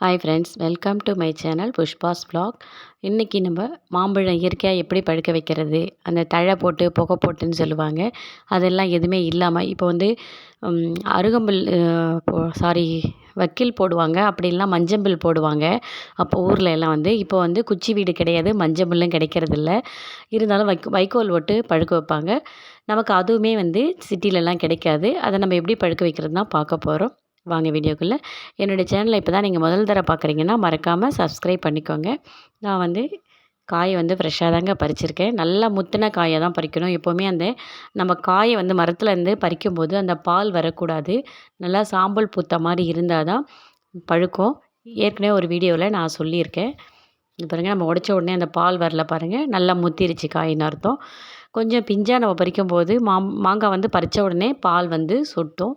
Hi friends welcome to my channel Pushpa's blog இன்றைக்கி நம்ம மாம்பழம் இயற்கையாக எப்படி பழுக்க வைக்கிறது அந்த தழை போட்டு புகை போட்டுன்னு சொல்லுவாங்க. அதெல்லாம் எதுவுமே இல்லாமல் இப்போ வந்து ம், அருகம்புல் சாரி வக்கீல் போடுவாங்க. அப்படி மஞ்சம்பில் போடுவாங்க. அப்போ ஊரில் எல்லாம் வந்து இப்போ வந்து குச்சி வீடு கிடையாது மஞ்சம்பில்லும் கிடைக்கிறதில்ல. இருந்தாலும் வைக் வைக்கோல் போட்டு பழுக்க வைப்பாங்க. நமக்கு அதுவுமே வந்து சிட்டிலலாம் கிடைக்காது. அதை நம்ம எப்படி பழுக்க வைக்கிறது தான் பார்க்க போகிறோம் வாங்க வீடியோக்குள்ளே. என்னோடய சேனலை இப்போ தான் நீங்கள் முதல் தடவை பார்க்குறீங்கன்னா மறக்காமல் சப்ஸ்கிரைப் பண்ணிக்கோங்க. நான் வந்து காய் வந்து ஃப்ரெஷ்ஷாக தாங்க பறிச்சிருக்கேன். நல்லா முத்தின காயை தான் பறிக்கணும். எப்போவுமே அந்த நம்ம காயை வந்து மரத்துலேருந்து பறிக்கும்போது அந்த பால் வரக்கூடாது. நல்லா சாம்பல் பூத்த மாதிரி இருந்தால் தான் பழுக்கும். ஏற்கனவே ஒரு வீடியோவில் நான் சொல்லியிருக்கேன். பாருங்கள் நம்ம உடச்ச உடனே அந்த பால் வரல பாருங்கள் நல்லா முத்திருச்சு காயின்னு அர்த்தம். கொஞ்சம் பிஞ்சாக நம்ம பறிக்கும்போது மா மாங்காய் வந்து பறித்த உடனே பால் வந்து சொட்டும்.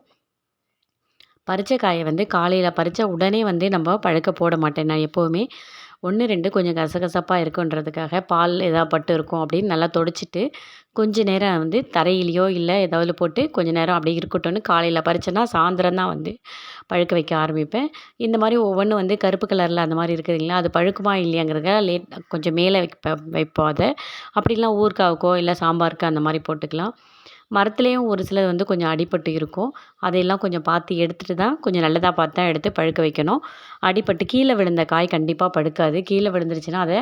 பறித்த காயை வந்து காலையில் பறித்த உடனே வந்து நம்ம பழுக்க போட மாட்டேன் நான் எப்போவுமே. ஒன்று ரெண்டு கொஞ்சம் கசகசப்பாக இருக்குன்றதுக்காக பால் எதாவது பட்டு இருக்கும் அப்படின்னு நல்லா தொடச்சிட்டு கொஞ்ச நேரம் வந்து தரையிலையோ இல்லை ஏதாவது போட்டு கொஞ்ச நேரம் அப்படியே இருக்கட்டும்னு காலையில் பறிச்சேன்னா சாயந்தரம் தான் வந்து பழுக்க வைக்க ஆரம்பிப்பேன். இந்த மாதிரி ஒவ்வொன்றும் வந்து கருப்பு கலரில் அந்த மாதிரி இருக்குதுங்களா அது பழுக்குமா இல்லையாங்கிறத லேட் கொஞ்சம் மேலே வைப்ப வைப்போம் அதை. அப்படிலாம் ஊறுகாவுக்கோ இல்லை சாம்பாருக்கு அந்த மாதிரி போட்டுக்கலாம். மரத்துலேயும் ஒரு சிலது வந்து கொஞ்சம் அடிபட்டு இருக்கும். அதையெல்லாம் கொஞ்சம் பார்த்து எடுத்துகிட்டு தான் கொஞ்சம் நல்லதாக பார்த்து தான் எடுத்து பழுக்க வைக்கணும். அடிபட்டு கீழே விழுந்த காய் கண்டிப்பாக பழுக்காது. கீழே விழுந்துருச்சுன்னா அதை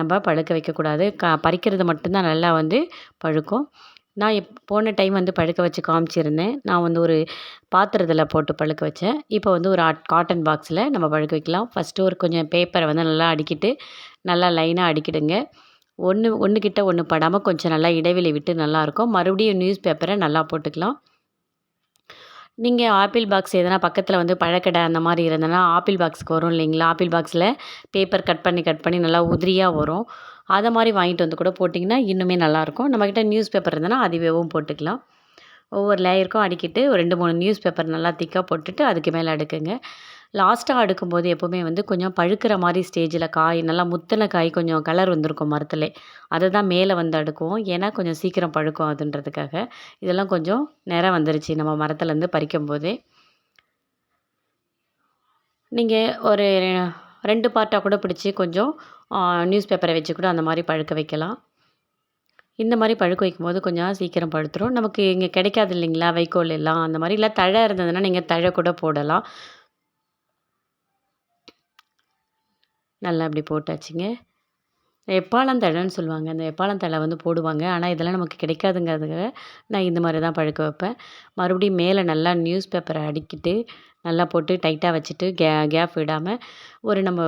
நம்ம பழுக்க வைக்கக்கூடாது. க பறிக்கிறது மட்டும்தான் நல்லா வந்து பழுக்கும். நான் எப் போன டைம் வந்து பழுக்க வச்சு காமிச்சிருந்தேன். நான் வந்து ஒரு பாத்திரத்தில் போட்டு பழுக்க வச்சேன். இப்போ வந்து ஒரு ஆட் காட்டன் பாக்ஸில் நம்ம பழுக்க வைக்கலாம். ஃபஸ்ட்டு ஒரு கொஞ்சம் பேப்பரை வந்து நல்லா அடிக்கிட்டு நல்லா லைனாக அடிக்கிடுங்க. ஒன்று ஒன்று கிட்ட ஒன்று படாமல் கொஞ்சம் நல்லா இடைவெளி விட்டு நல்லாயிருக்கும். மறுபடியும் நியூஸ் பேப்பரை நல்லா போட்டுக்கலாம். நீங்கள் ஆப்பிள் பாக்ஸ் எதனா பக்கத்தில் வந்து பழக்கடை அந்த மாதிரி இருந்ததுன்னா ஆப்பிள் பாக்ஸ்க்கு வரும் இல்லைங்களா? ஆப்பிள் பாக்ஸில் பேப்பர் கட் பண்ணி கட் பண்ணி நல்லா உதிரியாக வரும். அதை மாதிரி வாங்கிட்டு வந்து கூட போட்டிங்கன்னா இன்னுமே நல்லாயிருக்கும். நம்மக்கிட்ட நியூஸ் பேப்பர் இருந்ததுன்னா அதுவேவும் போட்டுக்கலாம். ஒவ்வொரு லேயருக்கும் அடிக்கிட்டு ஒரு ரெண்டு மூணு நியூஸ் பேப்பர் நல்லா திக்காக போட்டுட்டு அதுக்கு மேலே அடுக்குங்க. லாஸ்ட்டாக அடுக்கும்போது எப்போவுமே வந்து கொஞ்சம் பழுக்கிற மாதிரி ஸ்டேஜில் காய் நல்லா முத்தின காய் கொஞ்சம் கலர் வந்திருக்கும் மரத்தில். அதை தான் மேலே வந்து அடுக்குவோம் ஏன்னா கொஞ்சம் சீக்கிரம் பழுக்கும் அதுன்றதுக்காக. இதெல்லாம் கொஞ்சம் நிறம் வந்துருச்சு நம்ம மரத்துலேருந்து பறிக்கும்போதே. நீங்கள் ஒரு ரெண்டு பார்ட்டாக கூட பிடிச்சி கொஞ்சம் நியூஸ் பேப்பரை வச்சு கூட அந்த மாதிரி பழுக்க வைக்கலாம். இந்த மாதிரி பழுக்க வைக்கும்போது கொஞ்சம் சீக்கிரம் பழுத்துரும். நமக்கு இங்கே கிடைக்காது இல்லைங்களா? வைக்கோல் எல்லாம் அந்த மாதிரி. இல்லை தழை இருந்ததுன்னா நீங்கள் தழை கூட போடலாம். நல்லா அப்படி போட்டாச்சுங்க. எப்பாளந்தழைன்னு சொல்லுவாங்க. அந்த எப்பாளந்தழை வந்து போடுவாங்க. ஆனால் இதெல்லாம் நமக்கு கிடைக்காதுங்கிறதுக்காக நான் இந்த மாதிரி தான் பழுக்க வைப்பேன். மறுபடியும் மேலே நல்லா நியூஸ் பேப்பரை அடிக்கிட்டு நல்லா போட்டு டைட்டாக வச்சுட்டு கே கேப் விடாமல் ஒரு நம்ம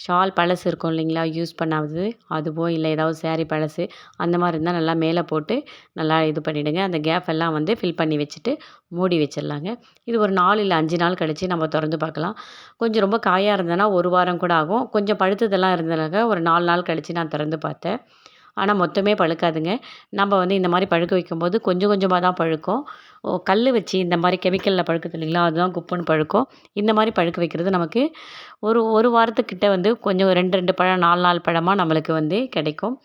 ஷால் பழசு இருக்கும் இல்லைங்களா? யூஸ் பண்ணாதது. அதுவோ இல்லை ஏதாவது சேரீ பழசு அந்த மாதிரி இருந்தால் நல்லா மேலே போட்டு நல்லா இது பண்ணிவிடுங்க அந்த கேப் எல்லாம் வந்து ஃபில் பண்ணி வச்சுட்டு மூடி வச்சிடலாங்க. இது ஒரு நாலு இல்லை அஞ்சு நாள் கழித்து நம்ம திறந்து பார்க்கலாம். கொஞ்சம் ரொம்ப காயாக இருந்ததுன்னா ஒரு வாரம் கூட ஆகும். கொஞ்சம் பழுத்ததெல்லாம் இருந்ததுனாக்க ஒரு நாலு நாள் கழித்து நான் திறந்து பார்த்தேன். ஆனால் மொத்தமே பழுக்காதுங்க. நம்ம வந்து இந்த மாதிரி பழுக்க வைக்கும்போது கொஞ்சம் கொஞ்சமாக தான் பழுக்கும். ஓ கல் வச்சு இந்த மாதிரி கெமிக்கலில் பழுக்குது இல்லைங்களா? அதுதான் குப்புன்னு பழுக்கும். இந்த மாதிரி பழுக்க வைக்கிறது நமக்கு ஒரு ஒரு வாரத்துக்கிட்ட வந்து கொஞ்சம் ரெண்டு ரெண்டு பழம் நாலு நாலு பழமாக நம்மளுக்கு வந்து கிடைக்கும்.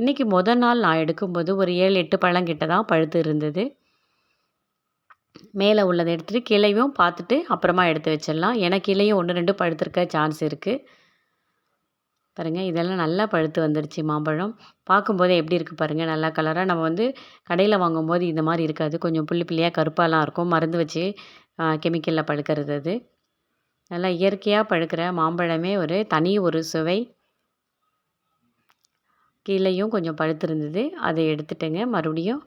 இன்றைக்கி முதல் நாள் நான் எடுக்கும்போது ஒரு ஏழு எட்டு பழம் கிட்ட தான் பழுத்து இருந்தது. மேலே உள்ளதை எடுத்துகிட்டு கிளையும் பார்த்துட்டு அப்புறமா எடுத்து வச்சிடலாம். ஏன்னா கிளையும் ஒன்று ரெண்டு பழுத்திருக்க சான்ஸ் இருக்குது பாருங்கள் இதெல்லாம் நல்லா பழுத்து வந்துருச்சு மாம்பழம். பார்க்கும்போதே எப்படி இருக்குது பாருங்கள் நல்லா கலராக நம்ம வந்து கடையில் வாங்கும்போது இந்த மாதிரி இருக்காது. கொஞ்சம் புள்ளி புள்ளியாக கருப்பாலாம் இருக்கும். மருந்து வச்சு கெமிக்கலில் பழுக்கிறது அது. நல்லா இயற்கையாக பழுக்கிற மாம்பழமே ஒரு தனி ஒரு சுவை. கீழேயும் கொஞ்சம் பழுத்திருந்தது அதை எடுத்துட்டேங்க. மறுபடியும்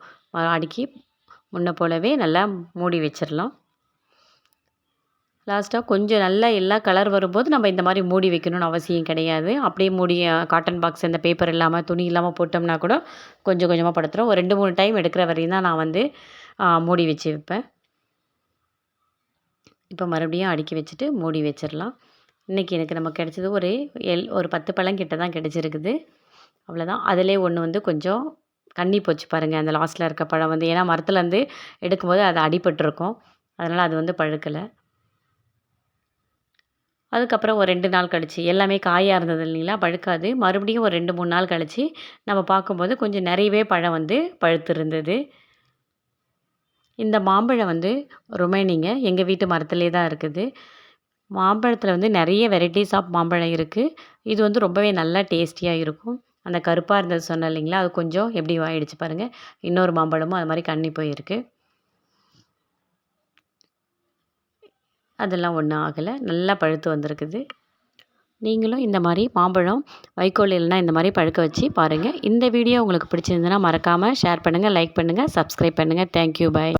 அடுக்கி முன்ன போலவே நல்லா மூடி வச்சிடலாம் லாஸ்ட்டாக கொஞ்சம் நல்லா எல்லா கலர் வரும்போது நம்ம இந்த மாதிரி மூடி வைக்கணும்னு அவசியம் கிடையாது. அப்படியே மூடி காட்டன் பாக்ஸ் இந்த பேப்பர் இல்லாமல் துணி இல்லாமல் போட்டோம்னா கூட கொஞ்சம் கொஞ்சமாக படுத்துகிறோம் ஒரு ரெண்டு மூணு டைம் எடுக்கிற வரையும் தான் நான் வந்து மூடி வச்சு வைப்பேன் இப்போ மறுபடியும் அடுக்கி வச்சுட்டு மூடி வச்சிடலாம் இன்றைக்கி எனக்கு நமக்கு கிடச்சது ஒரு எல் ஒரு பத்து பழம் கிட்ட தான் கிடச்சிருக்குது. அவ்வளோதான் அதிலே ஒன்று வந்து கொஞ்சம் கண்ணி போச்சு பாருங்கள் அந்த லாஸ்ட்டில் இருக்க பழம் வந்து. ஏன்னா மரத்துலேருந்து எடுக்கும்போது அது அடிபட்டிருக்கும். அதனால் அது வந்து பழுக்கலை. அதுக்கப்புறம் ஒரு ரெண்டு நாள் கழிச்சு. எல்லாமே காயாக இருந்தது இல்லைங்களா பழுக்காது. மறுபடியும் ஒரு ரெண்டு மூணு நாள் கழித்து நம்ம பார்க்கும்போது கொஞ்சம் நிறையவே பழம் வந்து பழுத்திருந்தது. இந்த மாம்பழம் வந்து ரொமேனிங்க. எங்கள் வீட்டு மரத்துலேயே தான் இருக்குது. மாம்பழத்தில் வந்து நிறைய வெரைட்டிஸ் ஆஃப் மாம்பழம் இருக்குது இது வந்து ரொம்பவே நல்லா டேஸ்டியாக இருக்கும். அந்த கருப்பாக இருந்தது சொன்னேன் இல்லைங்களா? அது கொஞ்சம் எப்படி ஆயிடுச்சு பாருங்கள் இன்னொரு மாம்பழமும் அது மாதிரி கண்ணி போயிருக்கு. அதெல்லாம் ஒன்றும் ஆகலை. நல்லா பழுத்து வந்திருக்குது. நீங்களும் இந்த மாதிரி மாம்பழம் வைக்கோல் இல்லைனா இந்த மாதிரி பழுக்க வச்சு பாருங்கள் இந்த வீடியோ உங்களுக்கு பிடிச்சிருந்ததுன்னா மறக்காமல் ஷேர் பண்ணுங்கள் லைக் பண்ணுங்கள் சப்ஸ்கிரைப் பண்ணுங்கள் தேங்க்யூ பாய்